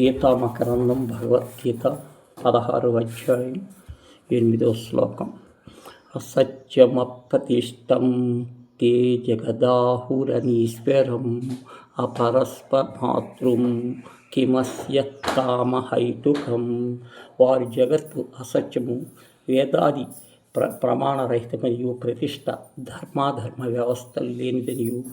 గీతామకరందం భగవద్గీత పదహారు అధ్యాయం ఎనిమిదో శ్లోకం. అసత్యమప్రతిష్టం తే జగదాహురనీశ్వరం అపరస్పమాతృం కిమస్య వారి జగత్తు అసత్యము వేదాది ప్ర ప్రమాణరహితమనియు ప్రతిష్ట ధర్మాధర్మ వ్యవస్థలు లేనిదనియు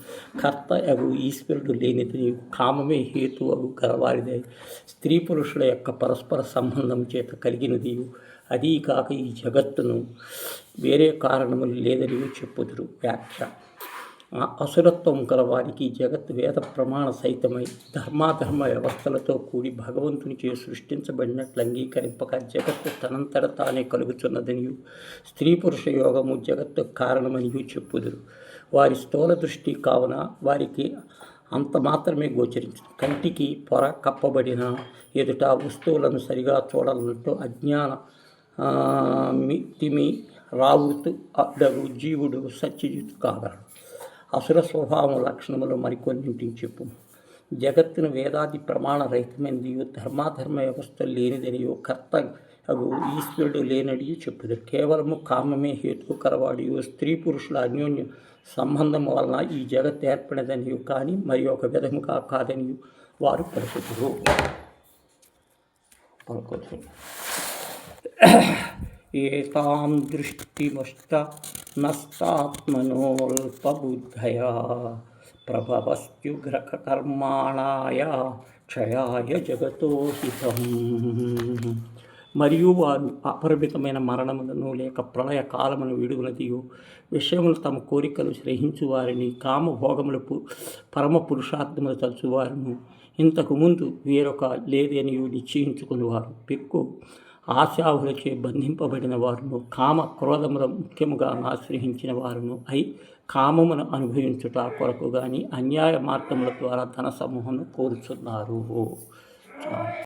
కర్త అగు ఈశ్వరుడు లేనిదనియు కామమే హేతు అగు గలవారిదై. స్త్రీ పురుషుల యొక్క పరస్పర సంబంధం చేత కలిగినదియు. అదీ కాక ఈ జగత్తును వేరే కారణములు లేదని చెప్పుదురు వ్యాఖ్య. అసురత్వం గలవారికి జగత్ వేద ప్రమాణ సహితమై ధర్మాధర్మ వ్యవస్థలతో కూడి భగవంతునిచే సృష్టించబడినట్లు అంగీకరింపక జగత్తు తనంతట తానే కలుగుతున్నదనియు స్త్రీ పురుష యోగము జగత్తు కారణమనియు చెప్పుదురు. వారి స్థూల దృష్టి కావున వారికి అంత మాత్రమే గోచరించు. కంటికి పొర కప్పబడిన ఎదుట వస్తువులను సరిగా చూడాలంటూ అజ్ఞాన తిమి రావుతు అడ్డగు జీవుడు సత్యజిత్ కాగలడు. అసుర స్వభావం లక్షణములు మరికొన్నింటిని చెప్పు. జగత్తును వేదాది ప్రమాణ రహితమైనదియో ధర్మాధర్మ వ్యవస్థ లేనిదనియో కర్త అగు ఈశ్వరుడు లేనడియు చెప్పుదు. కేవలము కామమే హేతుకరవాడియో స్త్రీ పురుషుల అన్యోన్య సంబంధం వలన ఈ జగత్ ఏర్పడదనియు కానీ మరి ఒక విధముగా కాదని వారు పలుకుతురు పలుకుతురు ఏతాం దృష్టిమష్ట నస్తాత్మనోల్పబుద్ధయా ప్రభవస్త్యుగ్రకర్మాణాయ క్షయాయ జగతో హితం మరియు వారు అపరిమితమైన మరణములను లేక ప్రళయ కాలమును విడుగునదియు విషయములు తమ కోరికలు శ్రహించు వారిని కామభోగములు పరమ పురుషార్థములు తలుచువారును. ఇంతకు ముందు వేరొక నిశ్చయించుకుని నిశ్చయించుకునేవారు. పెక్కు ఆశావులచే బంధింపబడిన వారును కామ క్రోధముల ముఖ్యముగా ఆశ్రయించిన వారును అయి కామమును అనుభవించుట కొరకు కానీ అన్యాయ మార్గముల ద్వారా ధన సమూహం కోరుచున్నారు.